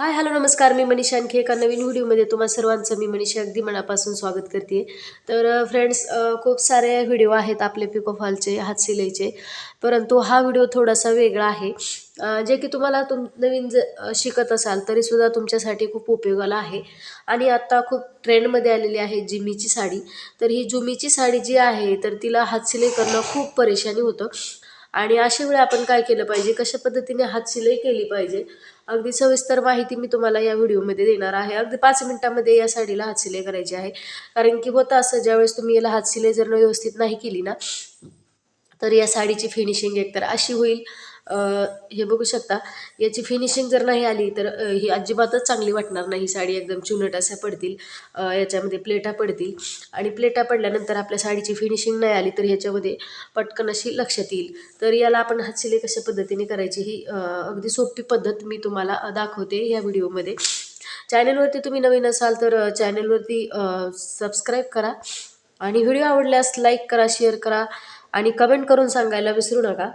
Hi hello नमस्कार. मी मनीषा आणखी एका नवीन व्हिडिओमध्ये तुम्हा सर्वांचं मी मनीषा अगदी मनापासून स्वागत करते. तर फ्रेंड्स खूप सारे व्हिडिओ आहेत आपले पिकोफॉलचे हात सिलाईचे परंतु हा व्हिडिओ थोडासा वेगळा आहे. जे की तुम्हाला तुम नवीन ज शिकत असाल तरीसुद्धा तुमच्यासाठी खूप उपयोगाला आहे. आणि आत्ता खूप ट्रेंडमध्ये आलेली आहे जिमीची साडी. तर ही जुमीची साडी जी आहे तर तिला हातसिलाई करणं खूप परेशानी होतं. आणि अशा वेळी आपण काय केलं पाहिजे? कशा पद्धतीने हात शिलाई केली पाहिजे? अगदी सविस्तर माहिती मी तुम्हाला या व्हिडिओमध्ये देणार आहे. अगदी पाच मिनिटामध्ये या साडीला हात शिलाई करायची आहे. कारण की होतं असं ज्यावेळेस तुम्ही याला हात शिलाई जर व्यवस्थित नाही केली ना तर या साडीची फिनिशिंग एकतर अशी होईल. हे बघू शकता याची फिनिशिंग जर नाही आली तर ही अजिबातच चांगली वाटणार नाही. ही साडी एकदम चुनट अशा पडतील. याच्यामध्ये प्लेटा पडतील. आणि प्लेटा पडल्यानंतर आपल्या साडीची फिनिशिंग नाही आली तर ह्याच्यामध्ये पटकन अशी लक्षात येईल. तर याला आपण हातशिलाई कशा पद्धतीने करायची ही अगदी सोपी पद्धत मी तुम्हाला दाखवते या व्हिडिओमध्ये. चॅनलवरती तुम्ही नवीन असाल तर चॅनलवरती सबस्क्राईब करा. आणि व्हिडिओ आवडल्यास लाईक करा शेअर करा. आणि कमेंट करून सांगायला विसरू नका.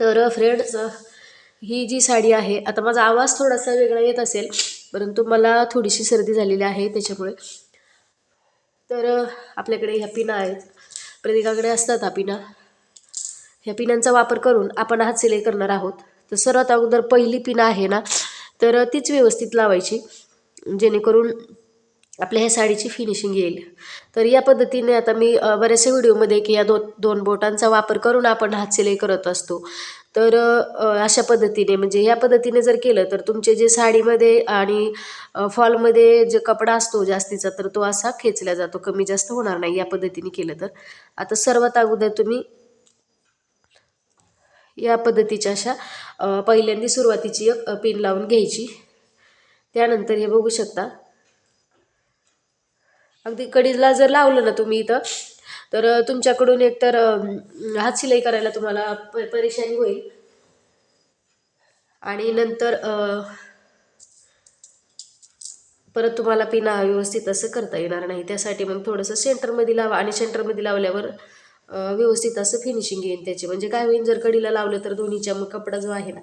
तर फ्रेंड्स ही जी साडी आहे आता माझा आवाज थोडासा वेगळा येत असेल परंतु मला थोडीशी सर्दी झालेली आहे त्याच्यामुळे. तर आपल्याकडे ह्या पिना आहेत. प्रत्येकाकडे असतात हा पिना. ह्या पिनांचा वापर करून आपण हात सिलाई करणार आहोत. तर सर्वात अगोदर पहिली पिना आहे ना तर तीच व्यवस्थित लावायची जेणेकरून आपल्या ह्या साडीची फिनिशिंग येईल. तर या पद्धतीने आता मी बऱ्याचशा व्हिडिओमध्ये की या दोन दोन बोटांचा वापर करून आपण हात सिलाई करत असतो. तर अशा पद्धतीने म्हणजे ह्या पद्धतीने जर केलं तर तुमचे जे साडीमध्ये आणि फॉलमध्ये जे कपडा असतो जास्तीचा तर तो असा खेचला जातो. कमी जास्त होणार नाही या पद्धतीने केलं तर. आता सर्वात अगोदर तुम्ही या पद्धतीच्या अशा पहिल्यांदी पहिल्यांदा सुरुवातीची एक पिन लावून घ्यायची. त्यानंतर हे बघू शकता. अगदी कडीला जर लावलं ना तुम्ही इथं तर तुमच्याकडून एकतर हात शिलाई करायला तुम्हाला प परेशानी होईल. आणि नंतर परत तुम्हाला पिना व्यवस्थित असं करता येणार नाही. त्यासाठी मग थोडंसं सेंटरमध्ये लावा आणि सेंटरमध्ये लावल्यावर व्यवस्थित असं फिनिशिंग येईल त्याचे. म्हणजे काय होईल जर कडीला लावलं तर दोन्हीच्या मग कपडा जो आहे ना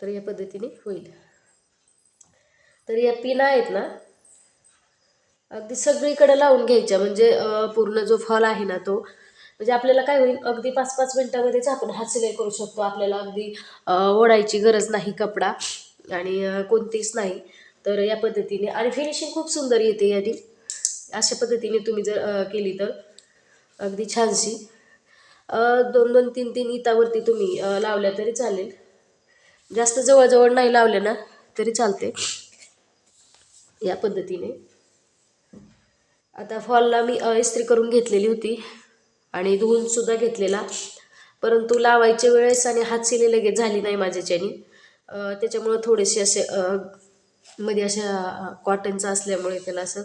तर या पद्धतीने होईल. तर या पिना आहेत ना अगदी सगळीकडे लावून घ्यायच्या. म्हणजे पूर्ण जो फॉल आहे ना तो. म्हणजे आपल्याला काय होईल अगदी पाच पाच मिनटामध्येच आपण हात सिलाई करू शकतो. आपल्याला अगदी ओढायची गरज नाही कपडा. आणि कोणतीच नाही. तर या पद्धतीने. आणि फिनिशिंग खूप सुंदर येते यादी. अशा पद्धतीने तुम्ही जर केली तर. अगदी छानशी. दोन दोन तीन तीन इतावरती तुम्ही लावल्या तरी चालेल. जास्त जवळजवळ नाही लावल्या ना तरी चालते. या पद्धतीने. आता फॉलला मी इस्त्री करून घेतलेली होती आणि धुवूनसुद्धा घेतलेला. परंतु लावायच्या वेळेस आणि हात शिलाई लगेच झाली नाही माझ्याच्यानी. त्याच्यामुळं थोडेसे असे मध्ये अशा कॉटनचा असल्यामुळे त्याला असं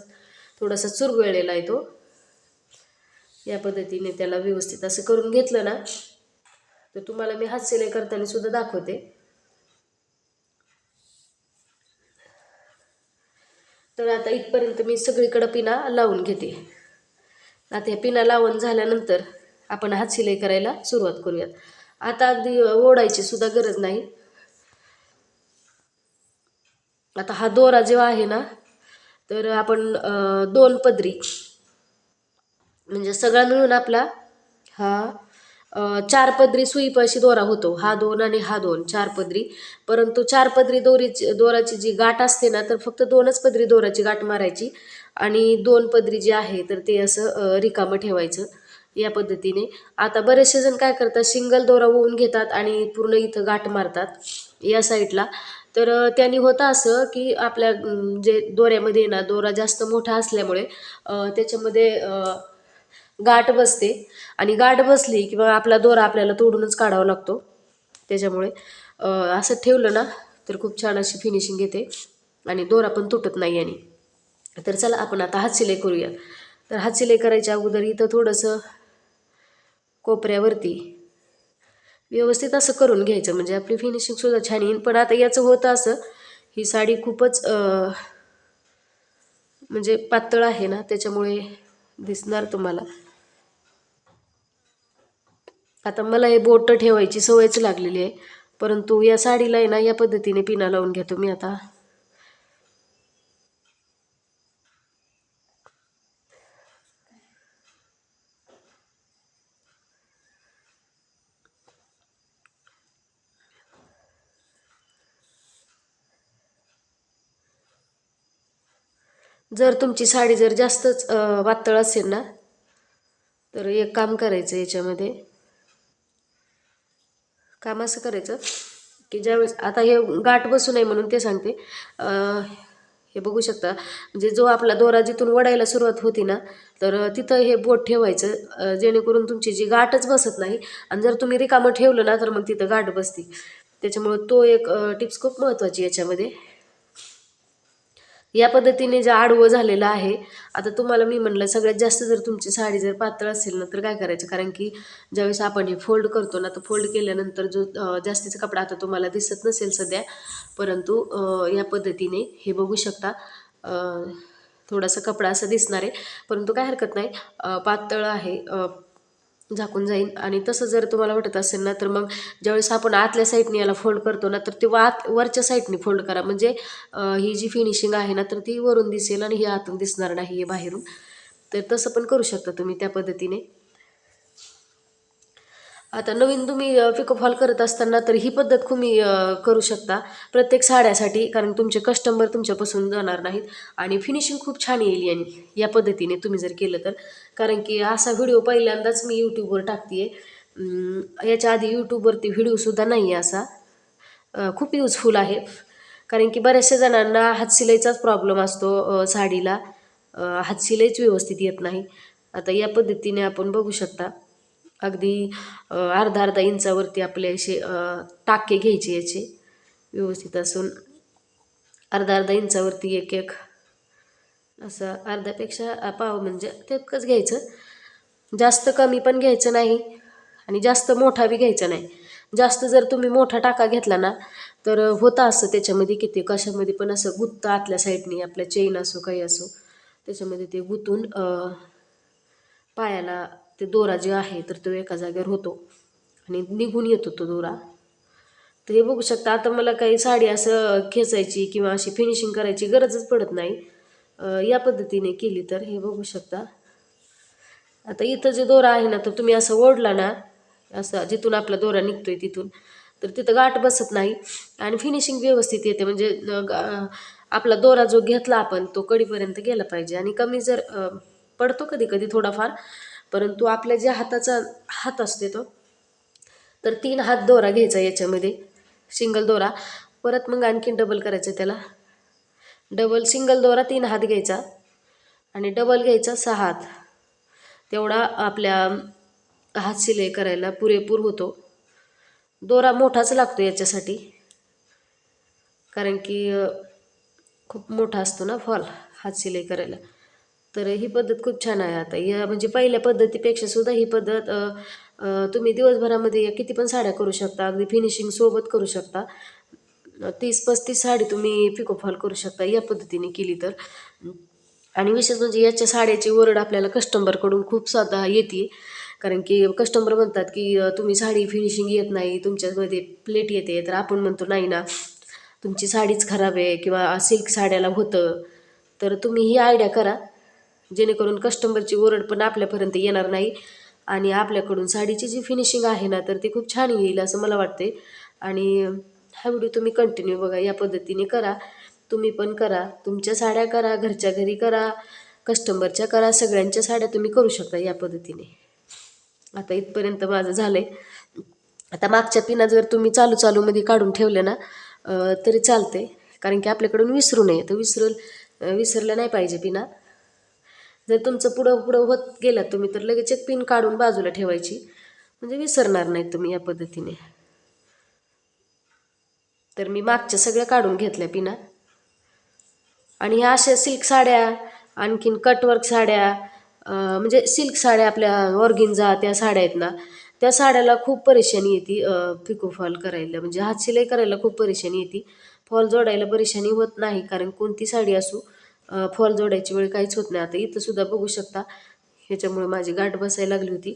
थोडासा चुरगळलेला आहे तो. या पद्धतीने त्याला व्यवस्थित असं करून घेतलं ना. तर तुम्हाला मी हात शिलाई करताना सुद्धा दाखवते. तर आता इथपर्यंत मी सगळीकडं पिना लावून घेते. आता ह्या पिना लावून झाल्यानंतर आपण हात शिलाई करायला सुरुवात करूयात. आता अगदी ओढायची सुद्धा गरज नाही. आता हा दोरा जेव्हा आहे ना तर आपण दोन पदरी म्हणजे सगळा मिळून आपला हा चार पदरी सुईपाशी दोरा होतो. हा दोन आणि हा दोन चार पदरी. परंतु चार पदरी दोरीची दोराची जी गाठ असते ना तर फक्त दोनच पदरी दोराची गाठ मारायची आणि दोन पदरी जी आहे तर ते असं रिकामं ठेवायचं या पद्धतीने. आता बरेचसे जण काय करतात सिंगल दोरा होऊन घेतात आणि पूर्ण इथं गाठ मारतात या साईडला. तर त्यांनी होतं असं की आपल्या जे दोऱ्यामध्ये ना दोरा जास्त मोठा असल्यामुळे त्याच्यामध्ये गाठ बसते आणि गाठ बसली किंवा आपला दोरा आपल्याला तोडूनच काढावा लागतो. त्याच्यामुळे असं ठेवलं ना तर खूप छान अशी फिनिशिंग येते आणि दोरा पण तुटत नाही आणि. तर चला आपण आता हात शिलाई करूया. तर हात शिलाई करायच्या अगोदर इथं थोडंसं कोपऱ्यावरती व्यवस्थित असं करून घ्यायचं. म्हणजे आपली फिनिशिंगसुद्धा छान येईल. पण आता याचं होतं असं ही साडी खूपच म्हणजे पातळ आहे ना त्याच्यामुळे दिसणार तुम्हाला. आता मला हे बोटं ठेवायची सवयच लागलेली आहे. परंतु या साडीला आहे ना या पद्धतीने पिना लावून घेतो मी आता. जर तुमची साडी जर जास्तच वातळ असेल ना तर एक काम करायचं याच्यामध्ये. काम असं करायचं की ज्यावेळेस आता हे गाठ बसू नये म्हणून ते सांगते. हे बघू शकता म्हणजे जो आपला दोरा जिथून वडायला सुरुवात होती ना तर तिथं हे बोट ठेवायचं जेणेकरून तुमची जी गाठच बसत नाही आणि जर तुम्ही रिकामं ठेवलं ना तर मग तिथं गाठ बसते. त्याच्यामुळं तो एक टिप्स खूप महत्त्वाची याच्यामध्ये. या पद्धतीने जे आडवं झालेलं आहे आता तुम्हाला मी म्हणलं सगळ्यात जास्त जर तुमची साडी जर पातळ असेल ना तर काय करायचं? कारण की ज्यावेळेस आपण हे फोल्ड करतो ना तर फोल्ड केल्यानंतर जो जास्तीचा कपडा आता तुम्हाला दिसत नसेल सध्या परंतु या पद्धतीने हे बघू शकता थोडासा कपडा असा दिसणार आहे. परंतु काय हरकत नाही पातळ आहे झाकून जाईल आणि तसं जर तुम्हाला वाटत असेल ना तर मग ज्यावेळेस आपण आतल्या साईडने याला फोल्ड करतो ना तर ते आत वरच्या साईडने फोल्ड करा. म्हणजे ही जी फिनिशिंग आहे ना तर ती वरून दिसेल आणि ही आतून दिसणार नाही हे बाहेरून. तर तसं पण करू शकता तुम्ही त्या पद्धतीने. आता नवीन तुम्ही पिकअप हॉल करत असताना तर ही पद्धत तुम्ही करू शकता. प्रत्येक साड्यासाठी कारण तुमचे कस्टमर तुमच्यापासून जाणार नाहीत. आणि फिनिशिंग खूप छान येईल यांनी या पद्धतीने तुम्ही जर केलं तर. कारण की असा व्हिडिओ पहिल्यांदाच मी यूट्यूबवर टाकते याच्या आधी यूट्यूबवरती व्हिडिओसुद्धा नाही आहे असा. खूप युजफुल आहे. कारण की बऱ्याचशा जणांना हातशिलाईचाच प्रॉब्लेम असतो साडीला. हातशिलाईच व्यवस्थित येत नाही. आता या पद्धतीने आपण बघू शकता. अगदी अर्धा अर्धा इंचावरती आपले असे टाके घ्यायचे याचे व्यवस्थित असून. अर्धा अर्धा इंचावरती एक एक असं अर्ध्यापेक्षा पाव म्हणजे तितकंच घ्यायचं. जास्त कमी पण घ्यायचं नाही आणि जास्त मोठा बी घ्यायचा नाही. जास्त जर तुम्ही मोठा टाका घेतला ना तर होतं असं त्याच्यामध्ये किती कशामध्ये पण असं गुत्त आतल्या साईडने आपल्या चेन असो काही असो त्याच्यामध्ये ते गुंतून पायाला ते दोरा जे आहे तर तो एका जागेवर होतो. आणि निघून येतो तो दोरा. तर हे बघू शकता आता मला काही साडी असं खेचायची किंवा अशी फिनिशिंग करायची गरजच पडत नाही. या पद्धतीने केली तर हे बघू शकता. आता इथं जे दोरा आहे ना तर तुम्ही असं ओढला ना असं जिथून आपला दोरा निघतोय तिथून तर तिथं गाठ बसत नाही. आणि फिनिशिंग व्यवस्थित येते म्हणजे आपला दोरा जो घेतला आपण तो कडीपर्यंत गेला पाहिजे. आणि कमी जर पडतो कधी कधी थोडाफार परंतु आपल्या ज्या हाताचा हात असते तो तर तीन हात दोरा घ्यायचा याच्यामध्ये सिंगल दोरा. परत मग आणखीन डबल करायचं त्याला. डबल सिंगल दोरा तीन हात घ्यायचा. आणि डबल घ्यायचा सहा हात. तेवढा आपल्या हात शिलाई करायला पुरेपूर होतो. दोरा मोठाच लागतो याच्यासाठी. कारण की खूप मोठा असतो ना फॉल हात शिलाई करायला. तर ही पद्धत खूप छान आहे आता. या म्हणजे पहिल्या पद्धतीपेक्षा सुद्धा ही पद्धत तुम्ही दिवसभरामध्ये या किती पण साड्या करू शकता अगदी फिनिशिंग सोबत करू शकता. तीस पस्तीस साडी तुम्ही पिकोफॉल करू शकता या पद्धतीने केली तर. आणि विशेष म्हणजे याच्या साड्याची ओरड आपल्याला कस्टमरकडून खूप साधा येते. कारण की कस्टमर म्हणतात की तुम्ही साडी फिनिशिंग येत नाही तुमच्यामध्ये प्लेट येते तर आपण म्हणतो नाही ना तुमची साडीच खराब आहे किंवा सिल्क साड्याला होतं. तर तुम्ही ही आयडिया करा. जेणेकरून कस्टमरची ओरड पण आपल्यापर्यंत येणार नाही. आणि आपल्याकडून साडीची जी फिनिशिंग आहे ना तर ती खूप छान येईल असं मला वाटते आणि हा व्हिडिओ तुम्ही कंटिन्यू बघा या पद्धतीने करा. तुम्ही पण करा. तुमच्या साड्या करा घरच्या घरी करा कस्टमरच्या करा सगळ्यांच्या साड्या तुम्ही करू शकता या पद्धतीने. आता इथपर्यंत माझं झालं आहे आता मागच्या पिना जर तुम्ही चालू चालूमध्ये काढून ठेवल्या ना तरी चालते कारण की आपल्याकडून विसरू नये. तर विसरल विसरलं नाही पाहिजे पिना. जर तुमचं पुढं पुढं होत गेलात तुम्ही तर लगेच एक पिन काढून बाजूला ठेवायची. म्हणजे विसरणार नाहीत तुम्ही या पद्धतीने. तर मी मागच्या सगळ्या काढून घेतल्या पिना. आणि ह्या अशा सिल्क साड्या आणखीन कटवर्क साड्या म्हणजे सिल्क साड्या आपल्या ऑर्गिन्झा त्या साड्या आहेत ना त्या साड्याला खूप परेशानी येते पिको फॉल करायला. म्हणजे हात शिलाई करायला खूप परेशानी येते. फॉल जोडायला परेशानी होत नाही कारण कोणती साडी असू फॉल जोडायची वेळ काहीच होत नाही. आता इथं सुद्धा बघू शकता ह्याच्यामुळे माझी गाठ बसायला लागली होती.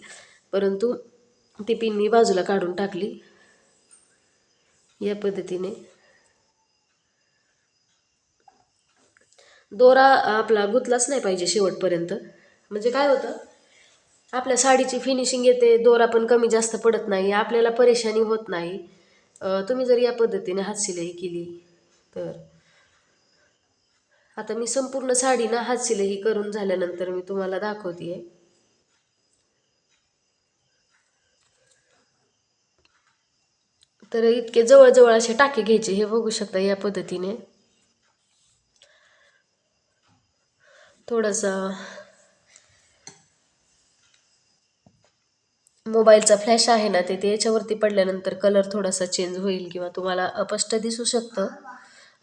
परंतु ती पिन मी बाजूला काढून टाकली. या पद्धतीने. दोरा आपला गुतलाच नाही पाहिजे शेवटपर्यंत. म्हणजे काय होतं आपल्या साडीची फिनिशिंग येते दोरा पण कमी जास्त पडत नाही आपल्याला परेशानी होत नाही. तुम्ही जर या पद्धतीने हातशिलाई केली तर आता मी संपूर्ण साडी ना हातशिलाई करून झाल्यानंतर मी तुम्हाला दाखवते तर इतके जवळजवळ असे टाके घ्यायचे हे बघू शकता या पद्धतीने. थोडासा मोबाईलचा फ्लॅश आहे ना ते ते याच्यावरती पडल्यानंतर कलर थोडासा चेंज होईल किंवा तुम्हाला अपष्ट दिसू शकतं.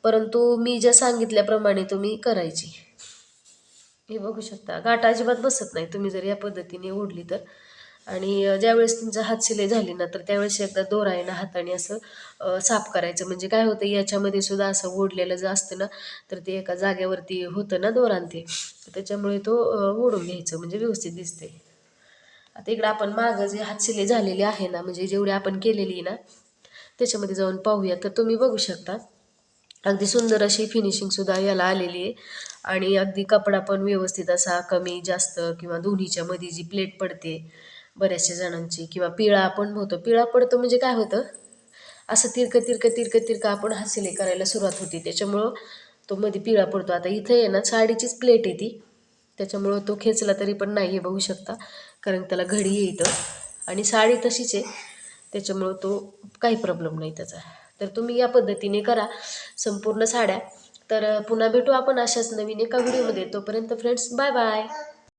परंतु मी ज्या सांगितल्याप्रमाणे तुम्ही करायची. हे बघू शकता. गाठ अजिबात बसत नाही. तुम्ही जर या पद्धतीने ओढली तर. आणि ज्यावेळेस तुमचा हात शिलाई झाली ना तर त्यावेळेस एकदा दोरा आहे ना हाताने असं साफ करायचं. म्हणजे काय होतं याच्यामध्ये सुद्धा असं ओढलेलं जर असतं ना तर ते एका जागेवरती होतं ना दोरान ते त्याच्यामुळे तो ओढून घ्यायचं. म्हणजे व्यवस्थित दिसते आता इकडं आपण मागं जे हातशिलाई झालेली आहे ना म्हणजे जेवढी आपण केलेली आहे ना त्याच्यामध्ये जाऊन पाहूया. तर तुम्ही बघू शकता. अगदी सुंदर अशी फिनिशिंगसुद्धा याला आलेली आहे. आणि अगदी कपडा पण व्यवस्थित असा कमी जास्त किंवा दोन्हीच्या मध्ये जी प्लेट पडते बऱ्याचशा जणांची किंवा पिळा आपण होतो. पिळा पडतो म्हणजे काय होतं? असं तिरकं तिरकं तिरकं तिरकं आपण हातशिलाई करायला सुरुवात होती. त्याच्यामुळं तो मध्ये पिळा पडतो. आता इथं आहे ना साडीचीच प्लेट आहे ती. त्याच्यामुळं तो खेचला तरी पण नाही हे बघू शकता. कारण त्याला घडी येतं आणि साडी तशीच आहे. त्याच्यामुळं तो काही प्रॉब्लेम नाही त्याचा. तर तुम्ही या पद्धतीने करा संपूर्ण साड्या. तर पुन्हा भेटू आपण अशाच नवीन एका व्हिडिओमध्ये. तोपर्यंत फ्रेंड्स बाय बाय